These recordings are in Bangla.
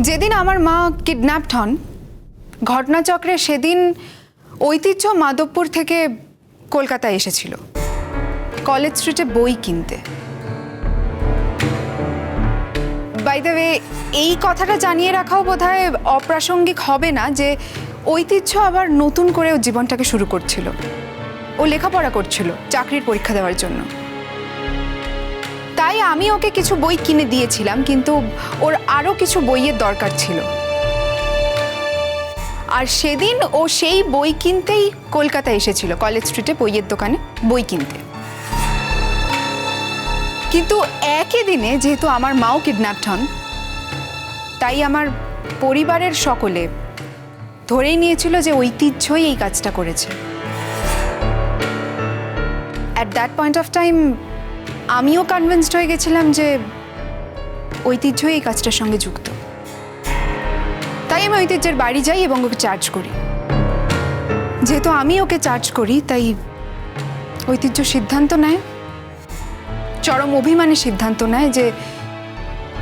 যেদিন আমার মা কিডন্যাপড হন, ঘটনাচক্রে সেদিন ঐতিহ্য মাধবপুর থেকে কলকাতায় এসেছিল। কলেজ স্ট্রিটে বই কিনতে। বাই এই কথাটা জানিয়ে রাখাও বোধহয় অপ্রাসঙ্গিক হবে না যে ঐতিহ্য আবার নতুন করে জীবনটাকে শুরু করছিল। ও লেখাপড়া করছিল, চাকরির পরীক্ষা দেওয়ার জন্য। তাই আমি ওকে কিছু বই কিনে দিয়েছিলাম, কিন্তু ওর আরও কিছু বইয়ের দরকার ছিল। আর সেদিন ও সেই বই কিনতেই কলকাতা এসেছিল, কলেজ স্ট্রিটে বইয়ের দোকানে বই কিনতে। কিন্তু একই দিনে যেহেতু আমার মাও কিডন্যাপড হন, তাই আমার পরিবারের সকলে ধরেই নিয়েছিল যে ঐতিহ্যই এই কাজটা করেছে। At that point of time আমিও কনভিন্সড হয়ে গেছিলাম যে ঐতিহ্যই এই কাজটার সঙ্গে যুক্ত। তাই আমি ঐতিহ্যের বাড়ি যাই এবং ওকে চার্জ করি। যেহেতু আমি ওকে চার্জ করি, তাই ঐতিহ্য সিদ্ধান্ত নেয়, চরম অভিমানে সিদ্ধান্ত নেয় যে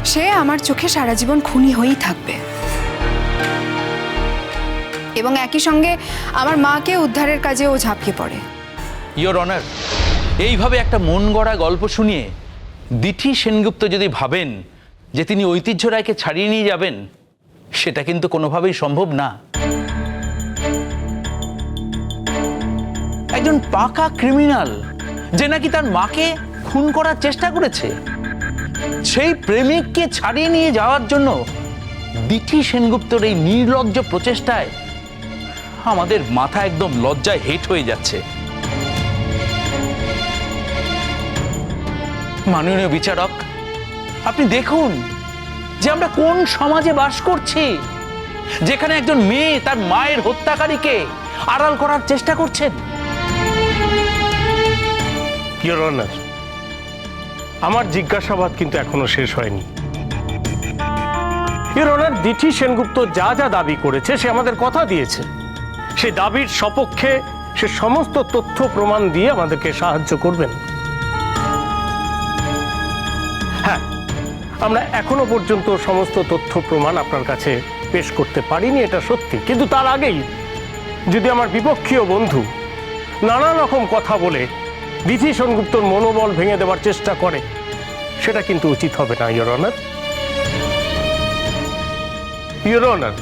সে আমার চোখে সারা জীবন খুনি হয়েই থাকবে। এবং একই সঙ্গে আমার মাকে উদ্ধারের কাজে ও ঝাঁপিয়ে পড়ে। ইয়োর অনার এইভাবে একটা মন গড়া গল্প শুনিয়ে দিঠি সেনগুপ্ত যদি ভাবেন যে তিনি ঐতিহ্য রায়কে ছাড়িয়ে নিয়ে যাবেন, সেটা কিন্তু কোনোভাবেই সম্ভব না। একজন পাকা ক্রিমিনাল যে নাকি তার মাকে খুন করার চেষ্টা করেছে, সেই প্রেমিককে ছাড়িয়ে নিয়ে যাওয়ার জন্য দিঠি সেনগুপ্তর এই নির্লজ্জ প্রচেষ্টায় আমাদের মাথা একদম লজ্জায় হেট হয়ে যাচ্ছে। মাননীয় বিচারক, আপনি দেখুন যে আমরা কোন সমাজে বাস করছি, যেখানে একজন মেয়ে তার মায়ের হত্যাকারীকে আড়াল করার চেষ্টা করছেন। আমার জিজ্ঞাসাবাদ কিন্তু এখনও শেষ হয়নি। ইয়োর দিঠি সেনগুপ্ত যা যা দাবি করেছে, সে আমাদের কথা দিয়েছে। সে দাবির সপক্ষে সে সমস্ত তথ্য প্রমাণ দিয়ে আমাদেরকে সাহায্য করবেন। হ্যাঁ আমরা এখনও পর্যন্ত সমস্ত তথ্য প্রমাণ আপনার কাছে পেশ করতে পারিনি, এটা সত্যি। কিন্তু তার আগেই, যদি আমার বিপক্ষীয় বন্ধু নানা রকম কথা বলে দিথি সেনগুপ্তর মনোবল ভেঙে দেওয়ার চেষ্টা করে, সেটা কিন্তু উচিত হবে না ইয়োর অনার ইয়োর অনার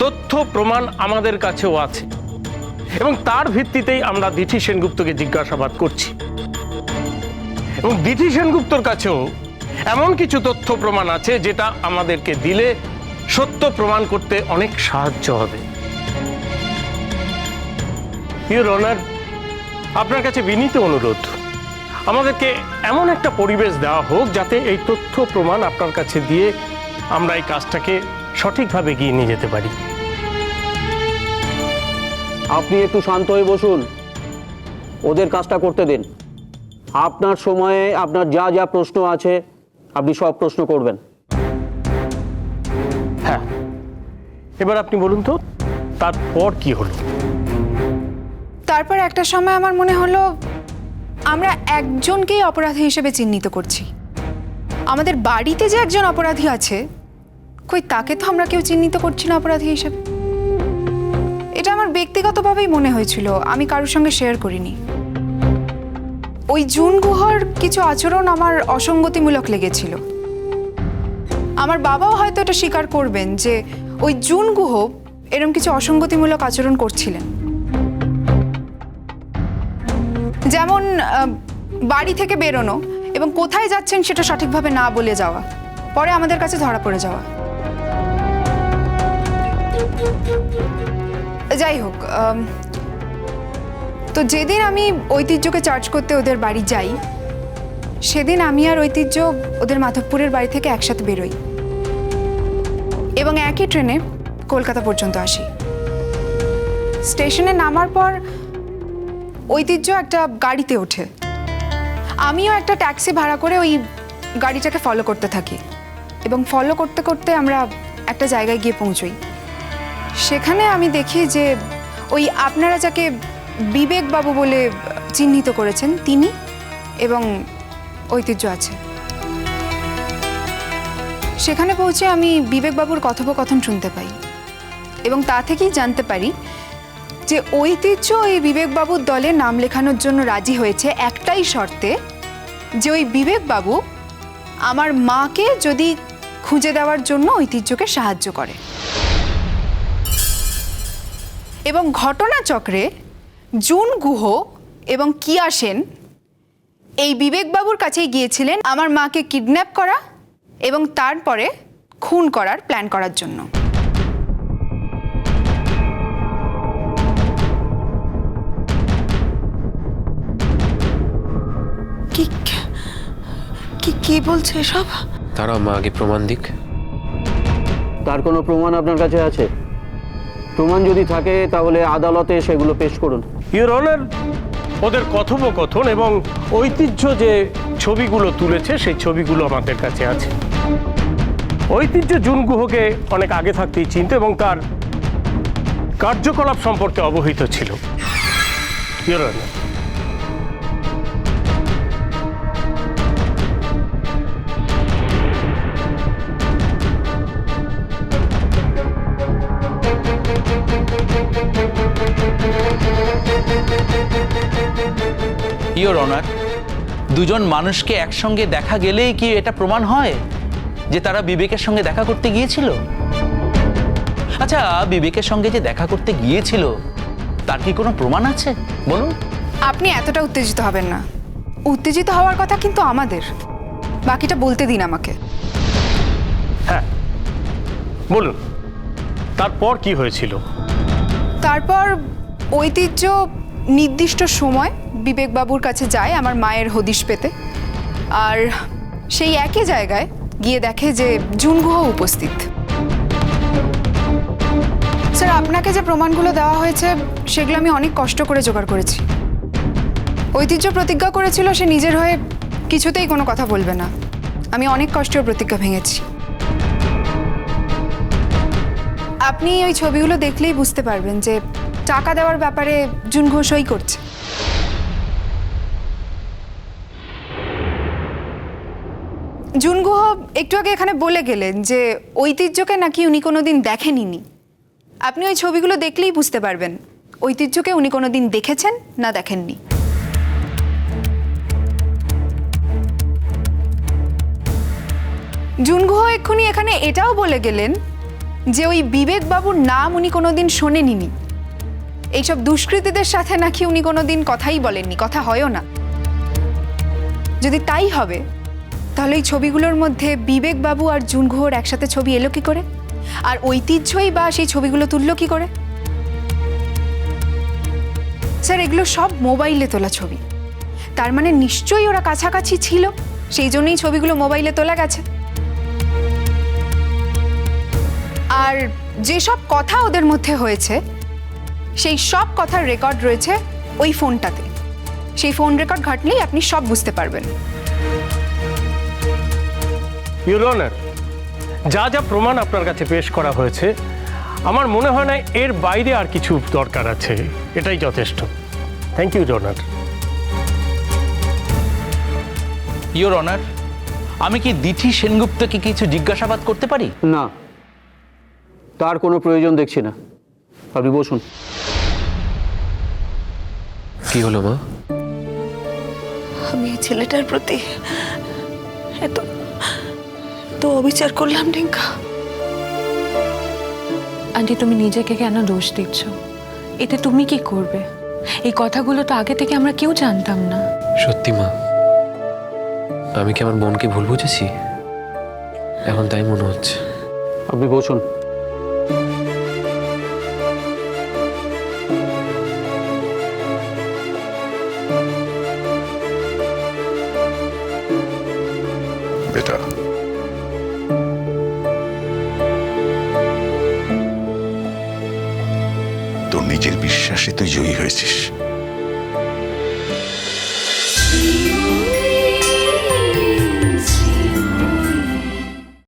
তথ্য প্রমাণ আমাদের কাছেও আছে, এবং তার ভিত্তিতেই আমরা দিঠি সেনগুপ্তকে জিজ্ঞাসাবাদ করছি। এবং দিঠি সেনগুপ্তর কাছেও এমন কিছু তথ্য প্রমাণ আছে যেটা আমাদেরকে দিলে সত্য প্রমাণ করতে অনেক সাহায্য হবে। আপনার কাছে বিনীত অনুরোধ। আমাদেরকে এমন একটা পরিবেশ দেওয়া হোক যাতে এই তথ্য প্রমাণ আপনার কাছে দিয়ে আমরা এই কাজটাকে সঠিকভাবে এগিয়ে নিয়ে যেতে পারি। আপনি একটু শান্ত হয়ে বসুন। ওদের কাজটা করতে দিন। আপনার সময়ে আপনার যা যা প্রশ্ন আছে আপনি সব প্রশ্ন করবেন। হ্যাঁ এবার আপনি বলুন তো তারপর কি হলো? তারপর একটা সময় আমার মনে হলো আমরা একজনকেই অপরাধী হিসেবে চিহ্নিত করছি। আমাদের বাড়িতে যে একজন অপরাধী আছে কই তাকে তো আমরা কেউ চিহ্নিত করছি না অপরাধী হিসেবে। এটা আমার ব্যক্তিগতভাবেই মনে হয়েছিল আমি কারোর সঙ্গে শেয়ার করিনি। ওই জুন গুহর কিছু আচরণ আমার অসঙ্গতিমূলক লেগেছিল। আমার বাবাও হয়তো এটা স্বীকার করবেন যে ওই জুন গুহ এরম কিছু অসঙ্গতিমূলক আচরণ করছিলেন। যেমন বাড়ি থেকে বেরোনো এবং কোথায় যাচ্ছেন সেটা সঠিকভাবে না বলে যাওয়া, পরে আমাদের কাছে ধরা পড়ে যাওয়া। যাই হোক তো যেদিন আমি ঐতিহ্যকে চার্জ করতে ওদের বাড়ি যাই, সেদিন আমি আর ঐতিহ্য ওদের মাধবপুরের বাড়ি থেকে একসাথে বেরোই। এবং একই ট্রেনে কলকাতা পর্যন্ত আসি। স্টেশনে নামার পর ঐতিহ্য একটা গাড়িতে ওঠে। আমিও একটা ট্যাক্সি ভাড়া করে ওই গাড়িটাকে ফলো করতে থাকি। এবং ফলো করতে করতে আমরা একটা জায়গায় গিয়ে পৌঁছই। সেখানে আমি দেখি যে ওই আপনারা যাকে বিবেকবাবু বলে চিহ্নিত করেছেন তিনি এবং ঐতিহ্য আছে। সেখানে পৌঁছে আমি বিবেকবাবুর কথোপকথন শুনতে পাই এবং তা থেকেই জানতে পারি যে ঐতিহ্য এই বিবেকবাবুর দলে নাম লেখানোর জন্য রাজি হয়েছে একটাই শর্তে যে ওই বিবেকবাবু আমার মাকে যদি খুঁজে দেওয়ার জন্য ঐতিহ্যকে সাহায্য করে। এবং ঘটনাচক্রে জুন গুহ এবং কিয়া সেন এই বিবেকবাবুর কাছেই গিয়েছিলেন আমার মাকে কিডন্যাপ করা এবং তারপরে খুন করার প্ল্যান করার জন্য। কি কি কি বলছে এসব? তারা মা আগে প্রমাণ দিক। তার কোনো প্রমাণ আপনার কাছে আছে? প্রমাণ যদি থাকে তাহলে আদালতে সেগুলো পেশ করুন। ইউর অনার ওদের কথোপকথন এবং ঐতিহ্য যে ছবিগুলো তুলেছে, সেই ছবিগুলো আমাদের কাছে আছে। ঐতিহ্য জুন গুহকে অনেক আগে থাকতেই চিনত এবং তার কার্যকলাপ সম্পর্কে অবহিত ছিল। ইউর অনার ইওর অনার দুজন মানুষকে একসঙ্গে দেখা গেলেই কি এটা প্রমাণ হয় যে তারা বিবেকের সঙ্গে দেখা করতে গিয়েছিল? আচ্ছা বিবেকের সঙ্গে যে দেখা করতে গিয়েছিল তার কি কোনো প্রমাণ আছে? বলুন। আপনি এতটা উত্তেজিত হবেন না। উত্তেজিত হওয়ার কথা কিন্তু আমাদের। বাকিটা বলতে দিন আমাকে। হ্যাঁ বলুন। তারপর কি হয়েছিল? তারপর ঐতিহ্য নির্দিষ্ট সময় বিবেকবাবুর কাছে যায় আমার মায়ের হদিশ পেতে। আর সেই একই জায়গায় গিয়ে দেখে যে জুনগুহ উপস্থিত। স্যার, আপনাকে যে প্রমাণগুলো দেওয়া হয়েছে, সেগুলো আমি অনেক কষ্ট করে জোগাড় করেছি। ঐতিহ্য প্রতিজ্ঞা করেছিল, সে নিজের হয়ে কিছুতেই কোনো কথা বলবে না। আমি অনেক কষ্টের প্রতিজ্ঞা ভেঙেছি। আপনি ওই ছবিগুলো দেখলেই বুঝতে পারবেন যে টাকা দেওয়ার ব্যাপারে জুন ঘোষই করছে। জুন গুহ একটু আগে এখানে বলে গেলেন যে ঐতিহ্যকে নাকি উনি কোনো দিন দেখেনি আপনি ওই ছবিগুলো দেখলেই বুঝতে পারবেন, ঐতিহ্যকে উনি কোনো দিন দেখেছেন না দেখেননি। জুন গুহ এক্ষুনি এখানে এটাও বলে গেলেন যে ওই বিবেকবাবুর নাম উনি কোনোদিন শোনেনি এইসব দুষ্কৃতীদের সাথে নাকি উনি কোনোদিন কথাই বলেননি, কথা হয়ও না। যদি তাই হবে তাহলে এই ছবিগুলোর মধ্যে বিবেকবাবু আর জুন ঘোর একসাথে ছবি এলো কি করে? আর ঐতিহ্যই বা সেই ছবিগুলো তুললো কি করে? স্যার, এগুলো সব মোবাইলে তোলা ছবি। তার মানে নিশ্চয়ই ওরা কাছাকাছি ছিল, সেই জন্যই ছবিগুলো মোবাইলে তোলা গেছে। আর যেসব কথা ওদের মধ্যে হয়েছে, সেই সব কথার রেকর্ড রয়েছে ওই ফোনটাতে। সেই ফোন রেকর্ড ঘাটলেই আপনি সব বুঝতে পারবেন। ইউর অনার যা যা প্রমাণ আপনার কাছে পেশ করা হয়েছে আমার মনে হয় না এর বাইরে আর কিছু দরকার আছে। এটাই যথেষ্ট। Thank you honour your honour আমি কি দিঠি সেনগুপ্তকে কিছু জিজ্ঞাসাবাদ করতে পারি? না। তার কোনো প্রয়োজন দেখছি না। আপনি বসুন। কি হলো মা আমি এই ছেলেটার প্রতি এত তো অবিচার করলাম রিঙ্কা। আন্টি তুমি নিজেকে কেন দোষ দিচ্ছ? এতে তুমি কি করবে? এই কথাগুলো তো আগে থেকে আমরা কেউ জানতাম না। সত্যি মা। আমি কি আমার বোনকে ভুল বুঝেছি? এখন তাই মনে হচ্ছে। আপনি বসুন। বেটা তুই জয়ী হয়েছিস।